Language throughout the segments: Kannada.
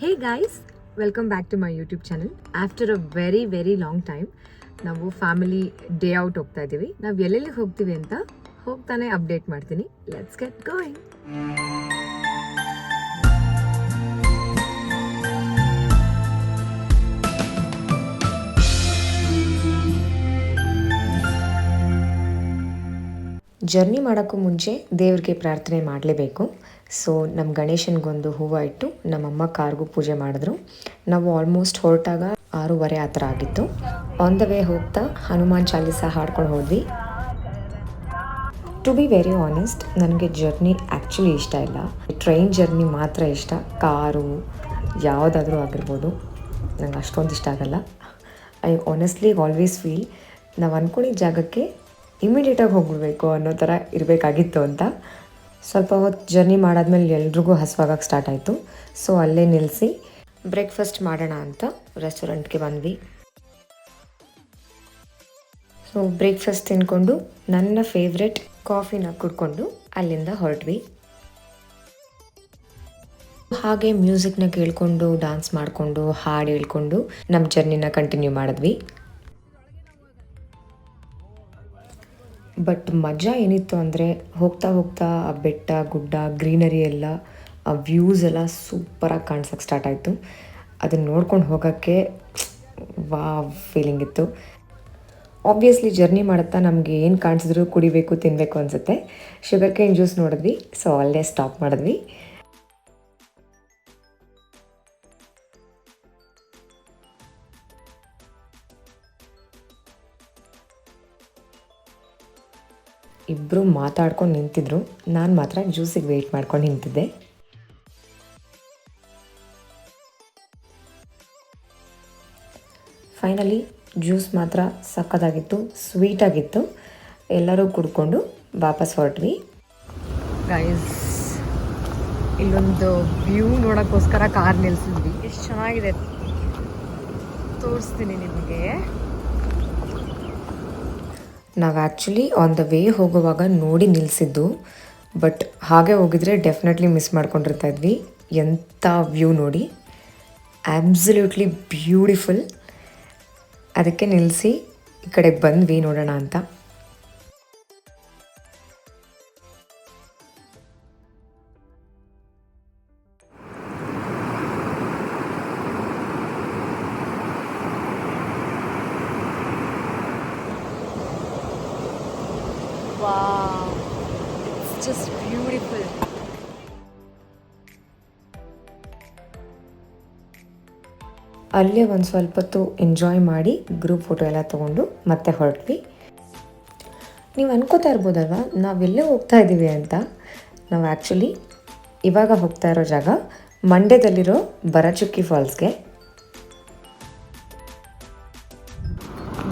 Hey guys welcome back to my YouTube channel after a very very long time ನಾವು ಫ್ಯಾಮಿಲಿ ಡೇ ಔಟ್ ಹೋಗ್ತಾ ಇದ್ದೀವಿ ನಾವು ಎಲ್ಲೆಲ್ಲಿ ಹೋಗ್ತೀವಿ ಅಂತ ಹೋಗ್ತಾನೆ ಅಪ್ಡೇಟ್ ಮಾಡ್ತೀನಿ. ಲೆಟ್ಸ್ ಗೆಟ್ ಗೋಯಿಂಗ್ ಜರ್ನಿ ಮಾಡೋಕ್ಕೂ ಮುಂಚೆ ದೇವ್ರಿಗೆ ಪ್ರಾರ್ಥನೆ ಮಾಡಲೇಬೇಕು. ಸೊ ನಮ್ಮ ಗಣೇಶನಿಗೊಂದು ಹೂವು ಇಟ್ಟು ನಮ್ಮಮ್ಮ ಕಾರ್ಗೂ ಪೂಜೆ ಮಾಡಿದ್ರು. ನಾವು ಆಲ್ಮೋಸ್ಟ್ ಹೊರಟಾಗ ಆರೂವರೆ ಆ ಥರ ಆಗಿತ್ತು. ಆನ್ ದ ವೇ ಹೋಗ್ತಾ ಹನುಮಾನ್ ಚಾಲೀಸ ಹಾಡ್ಕೊಂಡು ಹೋದ್ವಿ. ಟು ಬಿ ವೆರಿ ಆನೆಸ್ಟ್ ನನಗೆ ಜರ್ನಿ ಆ್ಯಕ್ಚುಲಿ ಇಷ್ಟ ಇಲ್ಲ. ಟ್ರೈನ್ ಜರ್ನಿ ಮಾತ್ರ ಇಷ್ಟ. ಕಾರು, ಯಾವುದಾದ್ರೂ ಆಗಿರ್ಬೋದು. ನಂಗೆ ಅಷ್ಟೊಂದು ಇಷ್ಟ ಆಗಲ್ಲ. ಐ ಆನೆಸ್ಟ್ಲಿ ಆಲ್ವೇಸ್ ಫೀಲ್ ನಾವು ಅಂದ್ಕೊಂಡಿದ್ದ ಜಾಗಕ್ಕೆ ಇಮಿಡಿಯೇಟಾಗಿ ಹೋಗ್ಬಿಡ್ಬೇಕು ಅನ್ನೋ ಥರ ಇರಬೇಕಾಗಿತ್ತು ಅಂತ. ಸ್ವಲ್ಪ ಹೊತ್ತು ಜರ್ನಿ ಮಾಡಾದ್ಮೇಲೆ ಎಲ್ರಿಗೂ ಹಸುವಾಗಕ್ಕೆ ಸ್ಟಾರ್ಟ್ ಆಯಿತು. ಸೊ ಅಲ್ಲೇ ನಿಲ್ಲಿಸಿ ಬ್ರೇಕ್ಫಾಸ್ಟ್ ಮಾಡೋಣ ಅಂತ ರೆಸ್ಟೋರೆಂಟ್ಗೆ ಬಂದ್ವಿ. ಸೊ ಬ್ರೇಕ್ಫಾಸ್ಟ್ ತಿನ್ಕೊಂಡು ನನ್ನ ಫೇವ್ರೆಟ್ ಕಾಫಿನ ಕುಡ್ಕೊಂಡು ಅಲ್ಲಿಂದ ಹೊರಟ್ವಿ. ಹಾಗೆ ಮ್ಯೂಸಿಕ್ನ ಕೇಳ್ಕೊಂಡು ಡಾನ್ಸ್ ಮಾಡಿಕೊಂಡು, ಹಾಡು ಹೇಳ್ಕೊಂಡು ನಮ್ಮ ಜರ್ನಿನ ಕಂಟಿನ್ಯೂ ಮಾಡಿದ್ವಿ. ಬಟ್ ಮಜಾ ಏನಿತ್ತು ಅಂದರೆ ಹೋಗ್ತಾ ಹೋಗ್ತಾ ಆ ಬೆಟ್ಟ, ಗುಡ್ಡ, ಗ್ರೀನರಿ ಎಲ್ಲ, ಆ ವ್ಯೂಸ್ ಎಲ್ಲ ಸೂಪರಾಗಿ ಕಾಣಿಸೋಕ್ಕೆ ಸ್ಟಾರ್ಟ್ ಆಯಿತು. ಅದನ್ನು ನೋಡ್ಕೊಂಡು ಹೋಗೋಕ್ಕೆ ವಾ ಫೀಲಿಂಗ್ ಇತ್ತು. ಆಬ್ವಿಯಸ್ಲಿ ಜರ್ನಿ ಮಾಡುತ್ತಾ ನಮಗೆ ಏನು ಕಾಣಿಸಿದ್ರು ಕುಡಿಬೇಕು ತಿನ್ನಬೇಕು ಅನಿಸುತ್ತೆ. ಶುಗರ್ ಕೇನ್ ಜ್ಯೂಸ್ ನೋಡಿದ್ವಿ ಸೊ ಅಲ್ಲೇ ಸ್ಟಾಪ್ ಮಾಡಿದ್ವಿ. ಇಬ್ಬರು ಮಾತಾಡ್ಕೊಂಡು ನಿಂತಿದ್ರು. ನಾನು ಮಾತ್ರ ಜ್ಯೂಸಿಗೆ ವೆಯ್ಟ್ ಮಾಡ್ಕೊಂಡು ನಿಂತಿದ್ದೆ. ಫೈನಲಿ ಜ್ಯೂಸ್ ಮಾತ್ರ ಸಕ್ಕದಾಗಿತ್ತು ಸ್ವೀಟಾಗಿತ್ತು ಎಲ್ಲರೂ ಕುಡ್ಕೊಂಡು ವಾಪಸ್ ಹೊರಟ್ವಿ. ಗೈಸ್ ಇಲ್ಲೊಂದು ವ್ಯೂ ನೋಡೋಕ್ಕೋಸ್ಕರ ಕಾರ್ ನಿಲ್ಸಿದ್ವಿ. ಎಷ್ಟು ಚೆನ್ನಾಗಿದೆ. ತೋರಿಸ್ತೀನಿ ನಿಮಗೆ. ನಾವು ಆ್ಯಕ್ಚುಲಿ ಆನ್ ದ ವೇ ಹೋಗುವಾಗ ನೋಡಿ ನಿಲ್ಲಿಸಿದ್ದು ಬಟ್ ಹಾಗೆ ಹೋಗಿದ್ರೆ ಡೆಫಿನೆಟ್ಲಿ ಮಿಸ್ ಮಾಡ್ಕೊಂಡಿರ್ತಾ ಇದ್ವಿ. ಎಂಥ ವ್ಯೂ ನೋಡಿ. ಆ್ಯಬ್ಸಲ್ಯೂಟ್ಲಿ ಬ್ಯೂಟಿಫುಲ್ ಅದಕ್ಕೆ ನಿಲ್ಲಿಸಿ ಈ ಕಡೆಗೆ ಬಂದ್ವಿ ನೋಡೋಣ ಅಂತ. Just beautiful. ಅಲ್ಲೇ ಒಂದು ಸ್ವಲ್ಪ ಹೊತ್ತು ಎಂಜಾಯ್ ಮಾಡಿ ಗ್ರೂಪ್ ಫೋಟೋ ಎಲ್ಲ ತೊಗೊಂಡು ಮತ್ತೆ ಹೊರಟ್ವಿ. ನೀವು ಅನ್ಕೋತಾ ಇರ್ಬೋದಲ್ವ? ನಾವೆಲ್ಲೇ ಹೋಗ್ತಾ ಇದ್ದೀವಿ ಅಂತ. ನಾವು ಆ್ಯಕ್ಚುಲಿ ಇವಾಗ ಹೋಗ್ತಾ ಇರೋ ಜಾಗ ಮಂಡ್ಯದಲ್ಲಿರೋ ಬರಚುಕ್ಕಿ ಫಾಲ್ಸ್ಗೆ.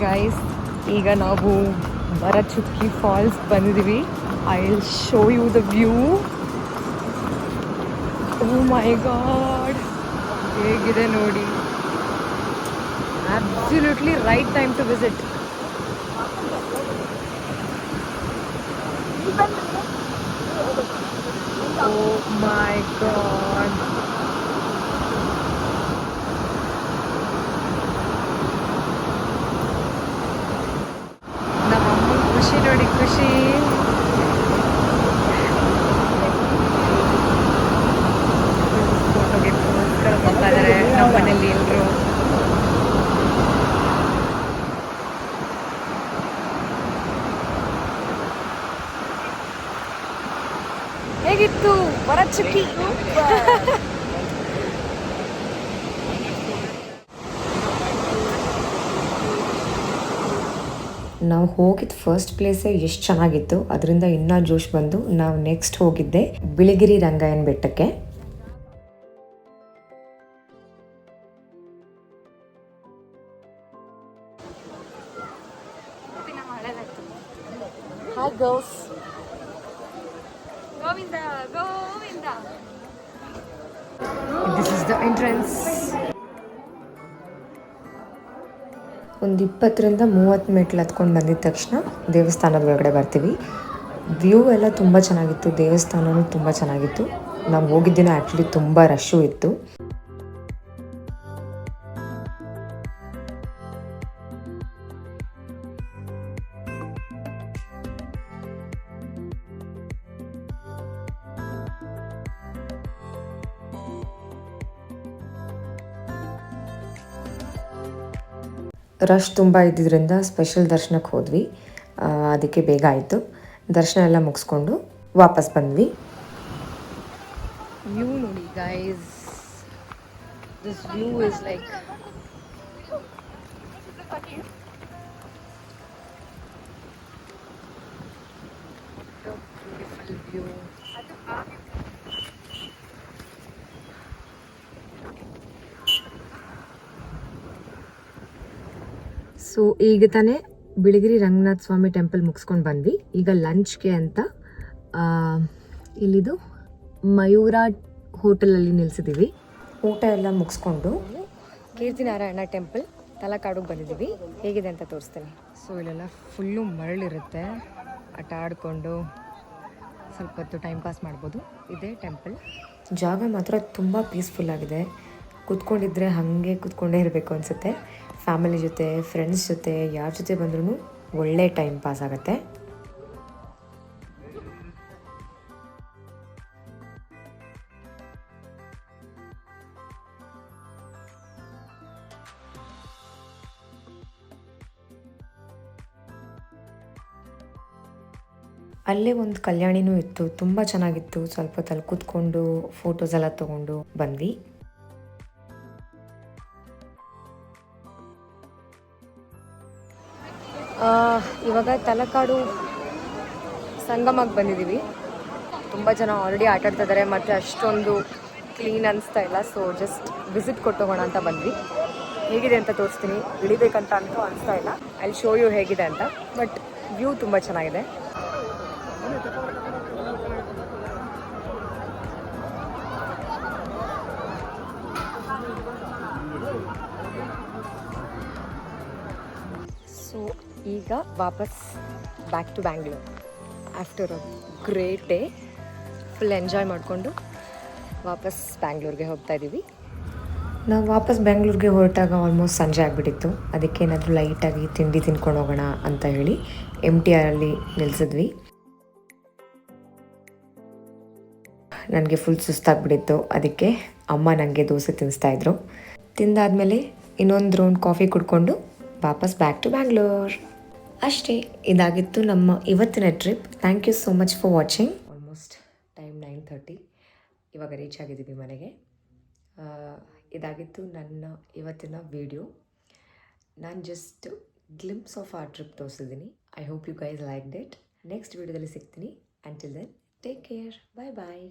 ಗೈಸ್ ಈಗ ನಾವು ಬರಚುಕ್ಕಿ ಫಾಲ್ಸ್ ಬಂದಿದ್ದೀವಿ I will show you the view oh my god ಹೇಗಿದೆ ನೋಡಿ absolutely right time to visit oh my god ನಮ್ಮ ಅಮ್ಮನ ಖುಷಿ ನೋಡಿ ಖುಷಿ ಫೋಟೋಗೆ ಪೋಸ್ಕರ ಬರ್ತಾ ಇದ್ದಾರೆ ನಮ್ಮ ಮನೇಲಿ ಎಲ್ಲರೂ ಹೇಗಿತ್ತು ಬರಚುಕ್ಕಿ ನಾವು ಹೋಗಿದ್ದ ಫಸ್ಟ್ ಪ್ಲೇಸೇ ಎಷ್ಟು ಚೆನ್ನಾಗಿತ್ತು. ಅದರಿಂದ ಇನ್ನೂ ಜೋಶ್ ಬಂದು ನಾವು ನೆಕ್ಸ್ಟ್ ಹೋಗಿದ್ದೆ ಬಿಳಿಗಿರಿ ರಂಗಾಯನ್ ಬೆಟ್ಟಕ್ಕೆ. ಹಾಯ್ ಇಸ್ ದ ಗೋವಿಂದ ಒಂದು ಇಪ್ಪತ್ತರಿಂದ ಮೂವತ್ತು ಮೆಟ್ಲು ಹತ್ಕೊಂಡು ಬಂದಿದ ತಕ್ಷಣ ದೇವಸ್ಥಾನದ ಒಳಗಡೆ ಬರ್ತೀವಿ. ವ್ಯೂ ಎಲ್ಲ ತುಂಬ ಚೆನ್ನಾಗಿತ್ತು ದೇವಸ್ಥಾನವೂ ತುಂಬ ಚೆನ್ನಾಗಿತ್ತು. ನಾವು ಹೋಗಿದ್ದಿನ ಆ್ಯಕ್ಚುಲಿ ತುಂಬ ರಶ್ಶು ಇತ್ತು. ರಶ್ ತುಂಬ ಇದ್ದಿದ್ದರಿಂದ ಸ್ಪೆಷಲ್ ದರ್ಶನಕ್ಕೆ ಹೋದ್ವಿ. ಅದಕ್ಕೆ ಬೇಗ ಆಯಿತು. ದರ್ಶನ ಎಲ್ಲ ಮುಗಿಸ್ಕೊಂಡು ವಾಪಸ್ ಬಂದ್ವಿ. ನೋಡಿ guys this view is like beautiful view so ಈಗ ತಾನೇ ಬಿಳಿಗಿರಿ ರಂಗನಾಥ ಸ್ವಾಮಿ ಟೆಂಪಲ್ ಮುಗಿಸ್ಕೊಂಡು ಬಂದ್ವಿ. ಈಗ ಲಂಚ್ಗೆ ಅಂತ ಆ, ಇಲ್ಲಿದು ಮಯೂರ ಹೋಟೆಲಲ್ಲಿ ನಿಲ್ಸಿದ್ದೀವಿ ಊಟ ಎಲ್ಲ ಮುಗಿಸ್ಕೊಂಡು ಕೀರ್ತಿನಾರಾಯಣ ಟೆಂಪಲ್ ತಲಕಾಡುಗೆ ಬಂದಿದ್ದೀವಿ ಹೇಗಿದೆ ಅಂತ ತೋರಿಸ್ತೇನೆ. ಸೊ ಇಲ್ಲೆಲ್ಲ ಫುಲ್ಲು ಮರಳಿರುತ್ತೆ. ಆಟ ಆಡಿಕೊಂಡು ಸ್ವಲ್ಪ ಹೊತ್ತು ಟೈಮ್ ಪಾಸ್ ಮಾಡ್ಬೋದು. ಇದೇ ಟೆಂಪಲ್ ಜಾಗ ಮಾತ್ರ ತುಂಬ ಪೀಸ್ಫುಲ್ ಆಗಿದೆ. ಕೂತ್ಕೊಂಡಿದ್ರೆ ಹಾಗೆ ಕೂತ್ಕೊಂಡೇ ಇರಬೇಕು ಅನಿಸುತ್ತೆ. ಫ್ಯಾಮಿಲಿ ಜೊತೆ ಫ್ರೆಂಡ್ಸ್ ಜೊತೆ, ಯಾರ ಜೊತೆ ಬಂದ್ರೂ ಒಳ್ಳೆ ಟೈಮ್ ಪಾಸ್ ಆಗುತ್ತೆ. ಅಲ್ಲೇ ಒಂದು ಕಲ್ಯಾಣಿನೂ ಇತ್ತು, ತುಂಬ ಚೆನ್ನಾಗಿತ್ತು. ಸ್ವಲ್ಪ ಹೊತ್ತಲ್ಲಿ ಕೂತ್ಕೊಂಡು ಫೋಟೋಸ್ ಎಲ್ಲ ತೊಗೊಂಡು ಬಂದ್ವಿ. ಇವಾಗ ತಲಕಾಡು ಸಂಗಮಕ್ಕೆ ಬಂದಿದ್ದೀವಿ. ತುಂಬ ಜನ ಆಲ್ರೆಡಿ ಆಟ ಆಡ್ತಾ ಇದ್ದಾರೆ, ಮತ್ತು ಅಷ್ಟೊಂದು ಕ್ಲೀನ್ ಅನಿಸ್ತಾ ಇಲ್ಲ ಸೊ ಜಸ್ಟ್ ವಿಸಿಟ್ ಕೊಟ್ಟೋಗೋಣ ಅಂತ ಬಂದ್ವಿ. ಹೇಗಿದೆ ಅಂತ ತೋರಿಸ್ತೀನಿ ಇಳಿಬೇಕಂತ ಅಂತೂ ಅನಿಸ್ತಾ ಇಲ್ಲ. ಅಲ್ಲಿ ಶೋ ಯು ಹೇಗಿದೆ ಅಂತ ಬಟ್ ವ್ಯೂ ತುಂಬ ಚೆನ್ನಾಗಿದೆ. ಈಗ ವಾಪಸ್ back to Bangalore after a great day full enjoy ಮಾಡಿಕೊಂಡು ವಾಪಸ್ ಬ್ಯಾಂಗ್ಳೂರ್ಗೆ ಹೋಗ್ತಾ ಇದ್ದೀವಿ ನಾವು ವಾಪಸ್ ಬೆಂಗಳೂರಿಗೆ ಹೊರಟಾಗ ಆಲ್ಮೋಸ್ಟ್ ಸಂಜೆ ಆಗಿಬಿಟ್ಟಿತ್ತು. ಅದಕ್ಕೆ ಏನಾದರೂ ಲೈಟಾಗಿ ತಿಂಡಿ ತಿನ್ಕೊಂಡು ಹೋಗೋಣ ಅಂತ ಹೇಳಿ ಎಂ ಟಿ ಆರಲ್ಲಿ ನಿಲ್ಸಿದ್ವಿ. ನನಗೆ ಫುಲ್ ಸುಸ್ತಾಗ್ಬಿಟ್ಟಿತ್ತು. ಅದಕ್ಕೆ ಅಮ್ಮ ನನಗೆ ದೋಸೆ ತಿನ್ನಿಸ್ತಾಯಿದ್ರು ತಿಂದಾದಮೇಲೆ ಇನ್ನೊಂದು ರೌಂಡ್ ಕಾಫಿ ಕುಡ್ಕೊಂಡು ವಾಪಸ್ ಬ್ಯಾಕ್ ಟು ಬ್ಯಾಂಗ್ಳೂರ್ ಅಷ್ಟೇ, ಇದಾಗಿತ್ತು ನಮ್ಮ ಇವತ್ತಿನ trip. Thank you so much for watching almost time nine thirty ಇವಾಗ ರೀಚ್ ಆಗಿದ್ದೀವಿ ಮನೆಗೆ. ಇದಾಗಿತ್ತು ನನ್ನ ಇವತ್ತಿನ ವಿಡಿಯೋ ನಾನು ಜಸ್ಟ್ ಗ್ಲಿಮ್ಸ್ ಆಫ್ ಆ ಟ್ರಿಪ್ ತೋರಿಸಿದ್ದೀನಿ. I hope you guys like that next ವಿಡಿಯೋದಲ್ಲಿ ಸಿಗ್ತೀನಿ. Until then take care bye bye